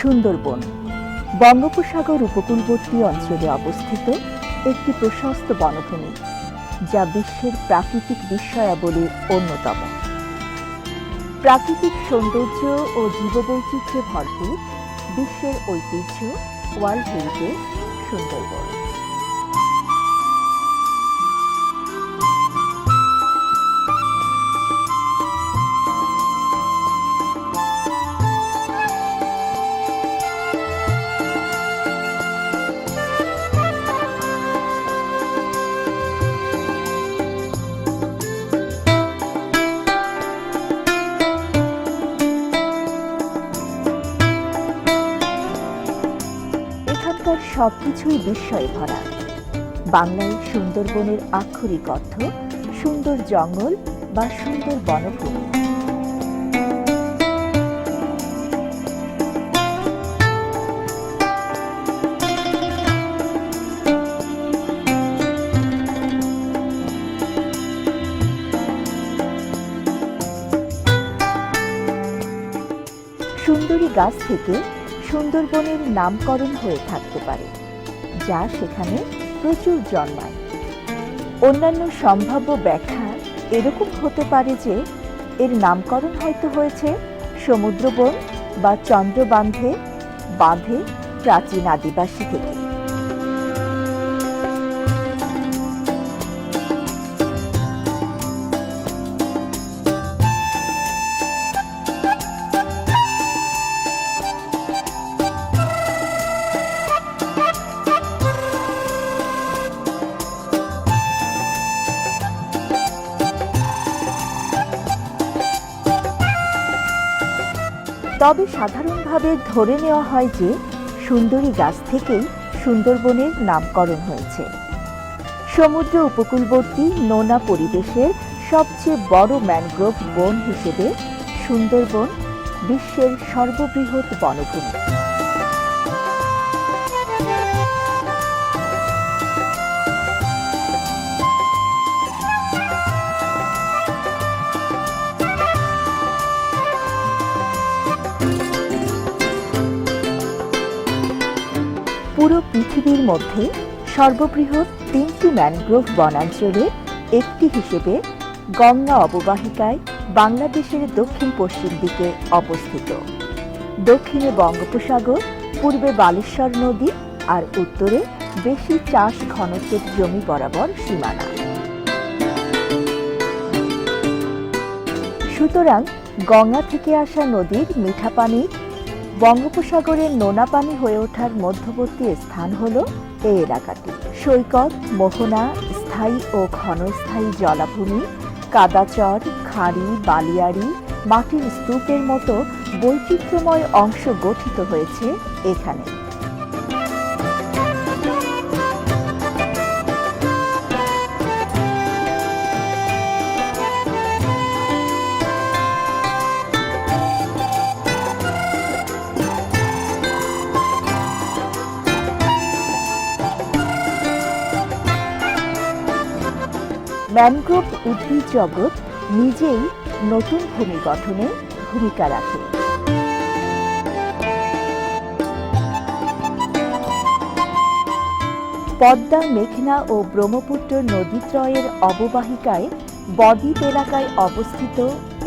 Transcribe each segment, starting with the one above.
সুন্দরবন। বঙ্গোপসাগর উপকূলবর্তী অঞ্চলে অবস্থিত একটি প্রশস্ত বনভূমি, যা বিশ্বের প্রাকৃতিক বিস্ময়াবলীর অন্যতম। প্রাকৃতিক সৌন্দর্য ও জীববৈচিত্র্যে ভরপুর বিশ্বের ঐতিহ্য, ওয়ার্ল্ড হেরিটেজ, সুন্দরবন। সবকিছুই বিস্ময়ে ভরা। বাংলায় সুন্দরবনের আক্ষরিক অর্থ, সুন্দর জঙ্গল বা সুন্দর বনভূমি। সুন্দরী গাছ থেকে সুন্দরবনের নামকরণ হয়ে থাকতে পারে। যা সেখানে প্রচুর জন্মায়। অন্যান্য সম্ভাব্য ব্যাখ্যা এরকম হতে পারে যে, এর নামকরণ হয়তো হয়েছে সমুদ্রবন বা চন্দ্রবান্ধে বাঁধে প্রাচীন আদিবাসী থেকে সাধারণভাবে ধরে নেওয়া হয় যে সুন্দরী গাছ থেকেই সুন্দরবনের নামকরণ হয়েছে। সমুদ্র উপকূলবর্তী নোনা পরিবেশের সবচেয়ে বড় ম্যানগ্রোভ বন হিসেবে সুন্দরবন বিশ্বের সর্ববৃহৎ বনভূমি। পুরো পৃথিবীর মধ্যে সর্ববৃহৎ তিনটি ম্যানগ্রোভ বনাঞ্চলের একটি হিসেবে গঙ্গা অববাহিকায় বাংলাদেশের দক্ষিণ পশ্চিম দিকে অবস্থিত। দক্ষিণে বঙ্গোপসাগর, পূর্বে বালেশ্বর নদী আর উত্তরে বেশি চাষ ঘনত্বের জমি বরাবর সীমানা। সুতরাং গঙ্গা থেকে আসা নদীর মিঠা পানি বঙ্গোপসাগরের নোনা পানি হয়ে ওঠার মধ্যবর্তী স্থান হল এই এলাকাটি। সৈকত, মোহনা, স্থায়ী ও ঘনস্থায়ী জলাভূমি, কাদাচর, খাঁড়ি, বালিয়াড়ি, মাটির স্তূপের মতো বৈচিত্র্যময় অংশ গঠিত হয়েছে এখানে। ম্যানগ্রোভ উদ্ভিদ জগৎ নিজেই নতুন ভূমি গঠনে ভূমিকা রাখে। পদ্মা, মেঘনা ও ব্রহ্মপুত্র নদীত্রয়ের অববাহিকায় বদ্বীপ এলাকায় অবস্থিত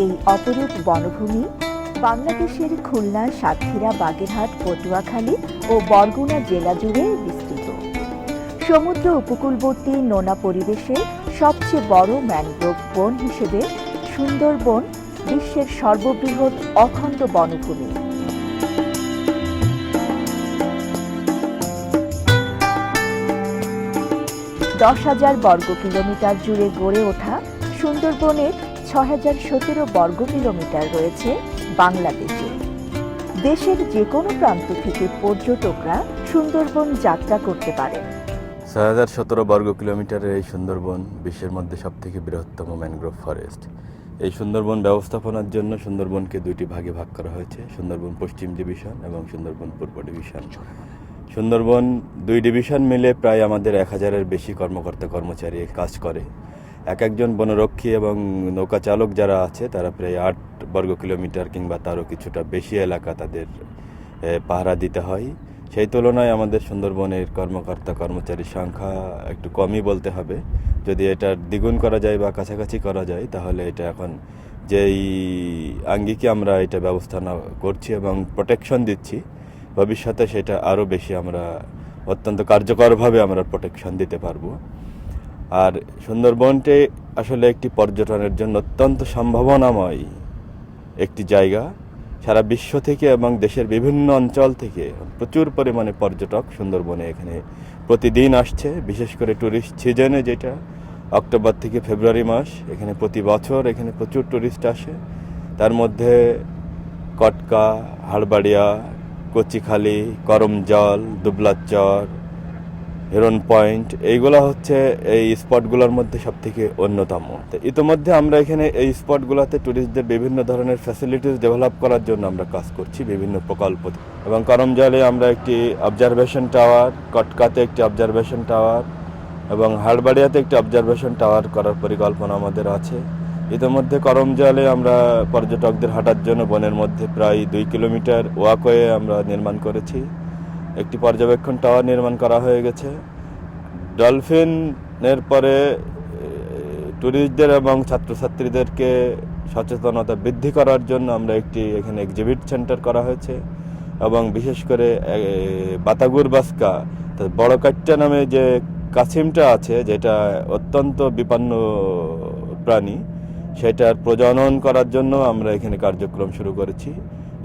এই অপরূপ বনভূমি বাংলাদেশের খুলনা, সাতক্ষীরা, বাগেরহাট, পটুয়াখালী ও বরগুনা জেলা জুড়ে বিস্তৃত। সমুদ্র উপকূলবর্তী নোনা পরিবেশে সবচেয়ে বড় ম্যানগ্রোভ বন হিসেবে সুন্দরবন বিশ্বের সর্ববৃহৎ অখণ্ড বনভূমি। দশ হাজার বর্গ কিলোমিটার জুড়ে গড়ে ওঠা সুন্দরবনের ছ হাজার সতেরো বর্গ কিলোমিটার রয়েছে বাংলাদেশে। দেশের যে কোনো প্রান্ত থেকে পর্যটকরা সুন্দরবন যাত্রা করতে পারেন। ছয় হাজার সতেরো বর্গ কিলোমিটারের এই সুন্দরবন বিশ্বের মধ্যে সবথেকে বৃহত্তম ম্যানগ্রোভ ফরেস্ট। এই সুন্দরবন ব্যবস্থাপনার জন্য সুন্দরবনকে দুইটি ভাগে ভাগ করা হয়েছে, সুন্দরবন পশ্চিম ডিভিশন এবং সুন্দরবন পূর্ব ডিভিশন। সুন্দরবন দুই ডিভিশন মিলে প্রায় আমাদের এক হাজারের বেশি কর্মকর্তা কর্মচারী কাজ করে। এক একজন বনরক্ষী এবং নৌকা চালক যারা আছে, তারা প্রায় আট বর্গ কিলোমিটার কিংবা তারও কিছুটা বেশি এলাকা তাদের পাহারা দিতে হয়। সেই তুলনায় আমাদের সুন্দরবনের কর্মকর্তা কর্মচারীর সংখ্যা একটু কমই বলতে হবে। যদি এটার দ্বিগুণ করা যায় বা কাছাকাছি করা যায়, তাহলে এটা এখন যেই আঙ্গিকে আমরা এটা ব্যবস্থা না- করছি এবং প্রোটেকশন দিচ্ছি, ভবিষ্যতে সেটা আরও বেশি আমরা অত্যন্ত কার্যকরভাবে আমরা প্রোটেকশন দিতে পারব। আর সুন্দরবনটি আসলে একটি পর্যটনের জন্য অত্যন্ত সম্ভাবনাময় একটি জায়গা। সারা বিশ্ব থেকে এবং দেশের বিভিন্ন অঞ্চল থেকে প্রচুর পরিমাণে পর্যটক সুন্দরবনে এখানে প্রতিদিন আসছে। বিশেষ করে ট্যুরিস্ট সিজনে যেটা, অক্টোবর থেকে ফেব্রুয়ারি মাস, এখানে প্রতি বছর এখানে প্রচুর ট্যুরিস্ট আসে। তার মধ্যে কটকা, হাড়বাড়িয়া, কচিখালি, করমজল, দুবলাচর হিরন পয়েন্ট, এইগুলো হচ্ছে এই স্পটগুলোর মধ্যে সব থেকে অন্যতম ইতিমধ্যে আমরা এখানে এই স্পটগুলোতে ট্যুরিস্টদের বিভিন্ন ধরনের ফ্যাসিলিটিস ডেভেলপ করার জন্য আমরা কাজ করছি, বিভিন্ন প্রকল্প। এবং করমজলে আমরা একটি অবজারভেশন টাওয়ার কটকাতে একটি অবজারভেশন টাওয়ার এবং হাড়বাড়িয়াতে একটি অবজারভেশন টাওয়ার করার পরিকল্পনা আমাদের আছে। ইতিমধ্যে করমজলে আমরা পর্যটকদের হাঁটার জন্য বনের মধ্যে প্রায় দুই কিলোমিটার ওয়াকওয়ে আমরা নির্মাণ করেছি। একটি পর্যবেক্ষণ টাওয়ার নির্মাণ করা হয়ে গেছে। ডলফিনের পরে ট্যুরিস্টদের এবং ছাত্রছাত্রীদেরকে সচেতনতা বৃদ্ধি করার জন্য আমরা একটি এখানে এক্সিবিট সেন্টার করা হয়েছে এবং বিশেষ করে বাতাগুর বাস্কা বড় কাট্টা নামে যে কাছিমটা আছে, যেটা অত্যন্ত বিপন্ন প্রাণী, সেটার প্রজনন করার জন্য আমরা এখানে কার্যক্রম শুরু করেছি।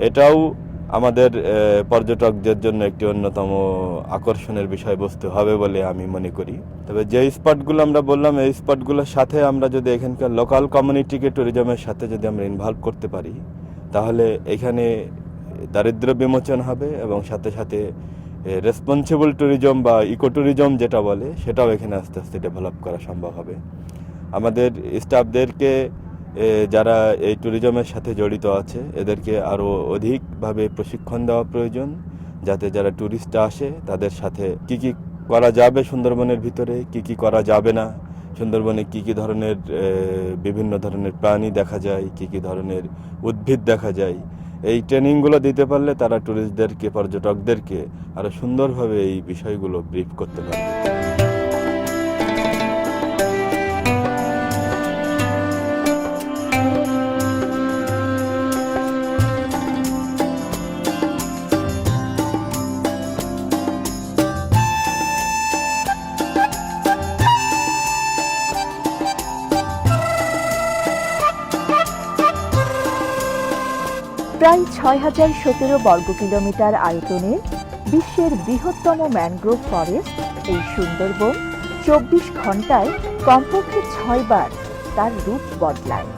এটাও আমাদের পর্যটকদের জন্য একটি অন্যতম আকর্ষণের বিষয়বস্তু হবে বলে আমি মনে করি। তবে যে স্পটগুলো আমরা বললাম, এই স্পটগুলোর সাথে আমরা যদি এখানকার লোকাল কমিউনিটিকে ট্যুরিজমের সাথে যদি আমরা ইনভলভ করতে পারি, তাহলে এখানে দারিদ্র বিমোচন হবে এবং সাথে সাথে রেসপন্সিবল ট্যুরিজম বা ইকো ট্যুরিজম যেটা বলে, সেটাও এখানে আস্তে আস্তে ডেভেলপ করা সম্ভব হবে। আমাদের স্টাফদেরকে যারা এই ট্যুরিজমের সাথে জড়িত আছে, এদেরকে আরও অধিকভাবে প্রশিক্ষণ দেওয়া প্রয়োজন, যাতে যারা ট্যুরিস্ট আসে, তাদের সাথে কি কি করা যাবে সুন্দরবনের ভিতরে, কি কি করা যাবে না, সুন্দরবনে কি কি ধরনের বিভিন্ন ধরনের প্রাণী দেখা যায়, কি কি ধরনের উদ্ভিদ দেখা যায়। এই ট্রেনিংগুলো দিতে পারলে তারা ট্যুরিস্টদেরকে পর্যটকদেরকে আরও সুন্দরভাবে এই বিষয়গুলো ব্রিফ করতে পারবে। প্রায় ছয় হাজার সতেরো বর্গ কিলোমিটার আয়তনের বিশ্বের বৃহত্তম ম্যানগ্রোভ ফরেস্ট এই সুন্দরবন চব্বিশ ঘন্টায় কমপক্ষে ছয়বার তার রূপ বদলায়।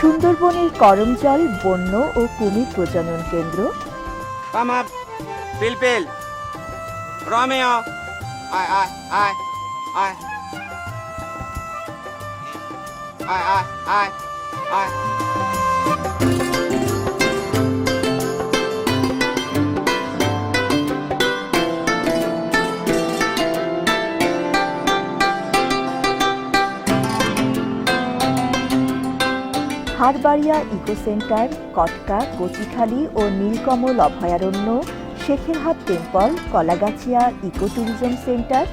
সুন্দরবনের করমজল, বন্য ও কুমির প্রজনন কেন্দ্র। Come I, I, I, I, I, I, I, I. Harbaria eco centre Katka Kochikhali ও নীলকমল অভয়ারণ্য Shekherhat temple Kalagachia eco tourism centre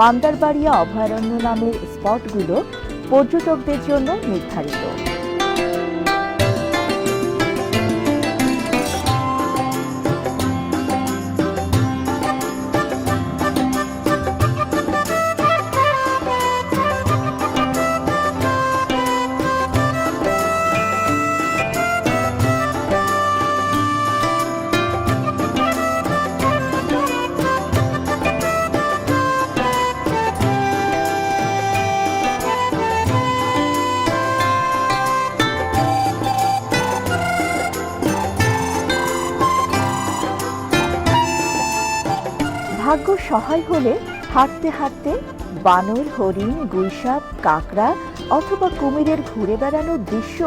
Mandarbaria অভয়ারণ্য নামের স্পটগুলো পর্যটকদের জন্য নির্ধারিত। ভাগ্য সহায় হলে হাঁটতে হাঁটতে বানর, হরিণ, গুইসাপ, কাঁকড়া অথবা কুমিরের ঘুরে বেড়ানোর দৃশ্য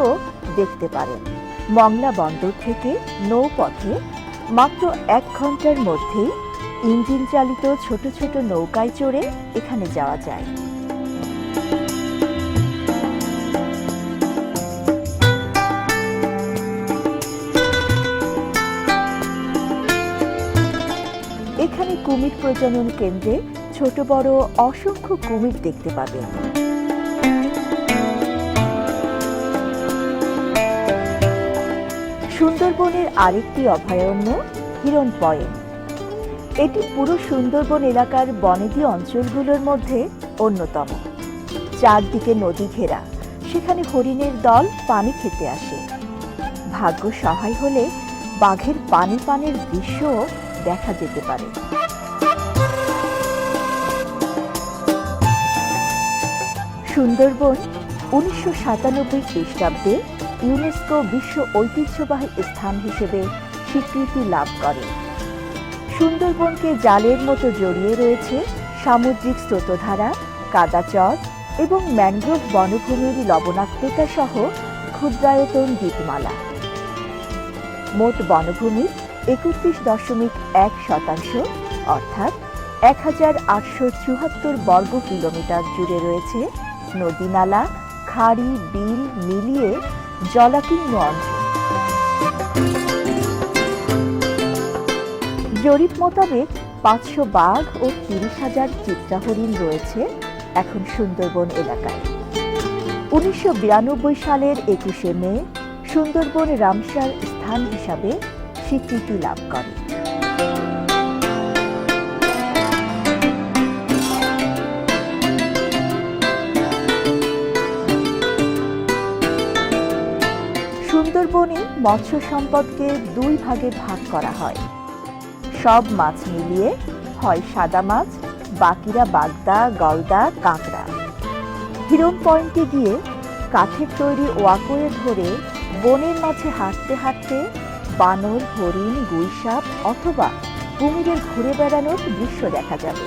দেখতে পারেন। মংলা বন্দর থেকে নৌপথে মাত্র এক ঘণ্টার মধ্যেই ইঞ্জিন চালিত ছোট ছোট নৌকায় চড়ে এখানে যাওয়া যায়। কুমির প্রজনন কেন্দ্রে ছোট বড় অসংখ্য কুমির দেখতে পাবেন। সুন্দরবনের আরেকটি অভয়ারণ্য হিরণ পয়েন্ট। এটি পুরো সুন্দরবন এলাকার বনেদি অঞ্চলগুলোর মধ্যে অন্যতম। চারদিকে নদী ঘেরা, সেখানে হরিণের দল পানি খেতে আসে। ভাগ্য সহায় হলে বাঘের পানে পানের দৃশ্যও দেখা যেতে পারে। সুন্দরবন উনিশশো সাতানব্বই খ্রিস্টাব্দে ইউনেস্কো বিশ্ব ঐতিহ্যবাহী স্থান হিসেবে স্বীকৃতি লাভ করে। সুন্দরবনকে জালের মতো জড়িয়ে রয়েছে সামুদ্রিক স্রোতধারা, কাদাচর এবং ম্যানগ্রোভ বনভূমির লবণাক্ততা সহ ক্ষুদ্রায়তন দ্বীপমালা। মোট বনভূমির একত্রিশ দশমিক এক শতাংশ, অর্থাৎ এক হাজার আটশো চুয়াত্তর বর্গ কিলোমিটার জুড়ে রয়েছে নদীনালা, খাড়ি, বিল মিলিয়ে জলাকীর্ণ অঞ্চল। জরিপ মোতাবেক পাঁচশো বাঘ ও তিরিশ হাজার চিত্রাহরিণ রয়েছে এখন সুন্দরবন এলাকায়। উনিশশো বিরানব্বই সালের একুশে মে সুন্দরবন রামসার স্থান হিসাবে স্বীকৃতি লাভ করে। সুন্দরবনে মৎস্য সম্পদকে দুই ভাগে ভাগ করা হয়। সব মাছ মিলিয়ে হয় সাদা মাছ, বাকিরা বাগদা, গলদা, কাঁকড়া। হিরন পয়েন্টে গিয়ে কাঠের তৈরি ওয়াকোয়ে ধরে বনের মাঝে হাঁটতে হাঁটতে বানর, হরিণ গুইসাপ অথবা কুমিরের ঘুরে বেড়ানোর দৃশ্য দেখা যাবে।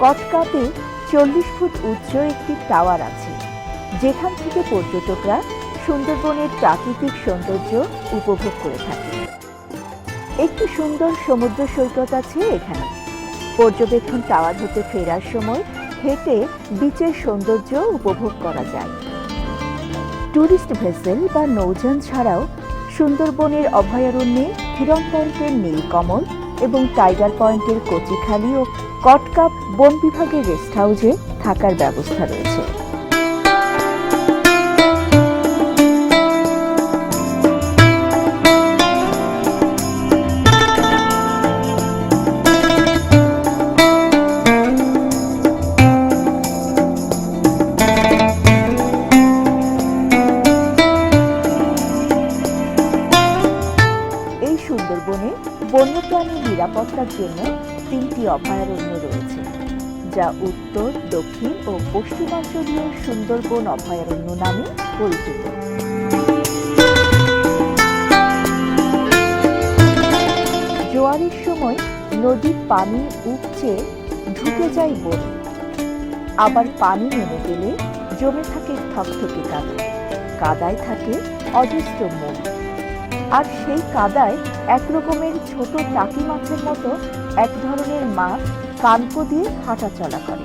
কটকাতে চল্লিশ ফুট উচ্চ একটি টাওয়ার আছে। যেখান থেকে পর্যটকরা সুন্দরবনের প্রাকৃতিক সৌন্দর্য উপভোগ করে থাকে একটি সুন্দর সমুদ্র সৈকত আছে এখানে। পর্যবেক্ষণ টাওয়ার হতে ফেরার সময় হেঁটে বিচের সৌন্দর্য উপভোগ করা যায়। ট্যুরিস্ট ভেসেল বা নৌযান ছাড়াও সুন্দরবনের অভয়ারণ্যে হিরণ পয়েন্টের নীলকমল এবং টাইগার পয়েন্টের কচিখালি ও কটকাপ বন বিভাগের রেস্ট হাউসে থাকার ব্যবস্থা রয়েছে। যা উত্তর, দক্ষিণ ও পশ্চিমাঞ্চলীয় সুন্দরবন অভয়ারণ্য নামে পরিচিত। জোয়ারের সময় নদীর পানি উপচে ঢুকে যায় বনে। আবার পানি নেমে গেলে জমে থাকে থকথকে কাদা। কাদায় থাকে অজস্র মুখ আর সেই কাদায় এক রকমের ছোট টাকি মাছের মতো এক ধরনের মাছ কানকো দিয়ে হাঁটা চলা করে।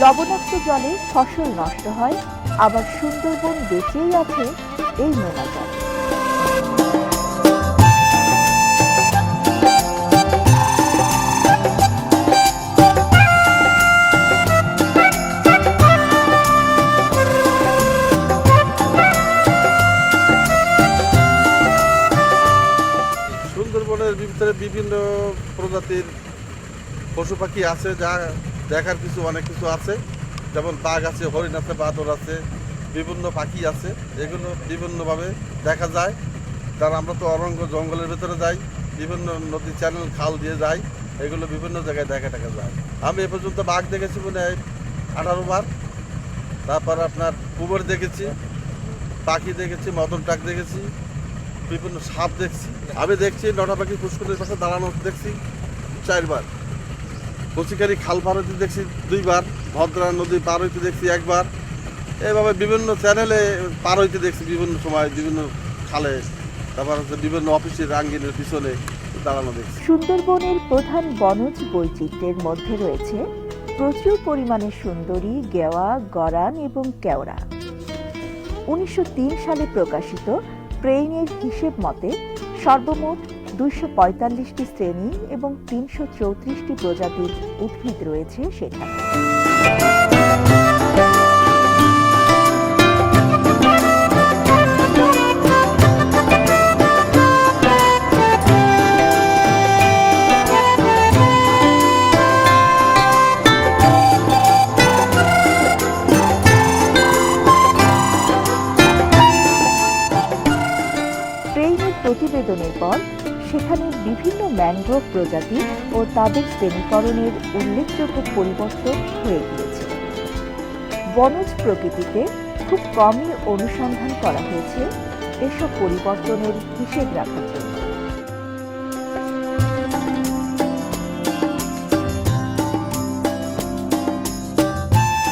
লবণাক্ত জলে ফসল নষ্ট হয়, আবার সুন্দরবন বেঁচেই আছে এই নোনা জল পশু পাখি আছে, যা দেখার কিছু, অনেক কিছু আছে। যেমন বাঘ আছে, হরিণ আছে, বাদর আছে, বিভিন্ন পাখি আছে। এগুলো বিভিন্নভাবে দেখা যায়। কারণ আমরা তো অরঙ্গ জঙ্গলের ভেতরে যাই, বিভিন্ন নদী চ্যানেল খাল দিয়ে যাই, এগুলো বিভিন্ন জায়গায় দেখা দেখা যায়। আমি এ পর্যন্ত বাঘ দেখেছি মনে হয় আঠারো বার। তারপর আপনার কুমোর দেখেছি, পাখি দেখেছি, মদন টাক দেখেছি, বিভিন্ন সাপ দেখছি। আমি দেখছি নটা পাখি পুষ্করের পাশে দাঁড়ানো দেখছি চারবার। কচিকারি খাল পার হইতে দেখছি দুইবার, ভদ্রা নদী পার হইতে দেখছি একবার। এইভাবে বিভিন্ন চ্যানেলে পার হইতে দেখছি বিভিন্ন সময়, বিভিন্ন খালে। তারপর হচ্ছে বিভিন্ন অফিসের আঙ্গিনের পিছনে দাঁড়ানো দেখছি। সুন্দরবনের প্রধান বনজ বৈচিত্র্যের মধ্যে রয়েছে প্রচুর পরিমাণে সুন্দরী, গেওয়া, গরান এবং কেওড়া। উনিশশো তিন সালে প্রকাশিত প্রেইনের হিসেব মতে সর্বমোট দুইশো পঁয়তাল্লিশটি শ্রেণি এবং তিনশো চৌত্রিশটি প্রজাতির উদ্ভিদ রয়েছে সেখানে। ম্যানগ্রোভ প্রজাতি ও তাদের শ্রেণীকরণের উল্লেখযোগ্য পরিবর্তন হয়ে গিয়েছে। বনজ প্রকৃতিতে খুব কমই অনুসন্ধান করা হয়েছে এসব পরিবর্তনের হিসেব রাখার জন্য।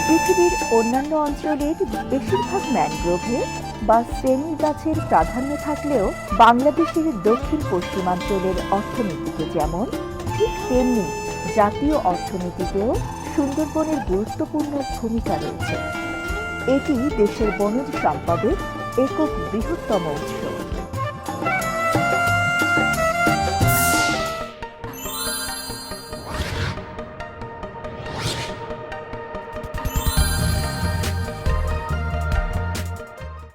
পৃথিবীর অন্যান্য অঞ্চলের বেশিরভাগ ম্যানগ্রোভে বা শ্রেণি গাছের প্রাধান্য থাকলেও বাংলাদেশের দক্ষিণ পশ্চিমাঞ্চলের অর্থনীতিতে যেমন, ঠিক তেমনি জাতীয় অর্থনীতিতেও সুন্দরবনের গুরুত্বপূর্ণ ভূমিকা রয়েছে। এটি দেশের বনজ সম্পদের একক বৃহত্তম উৎস।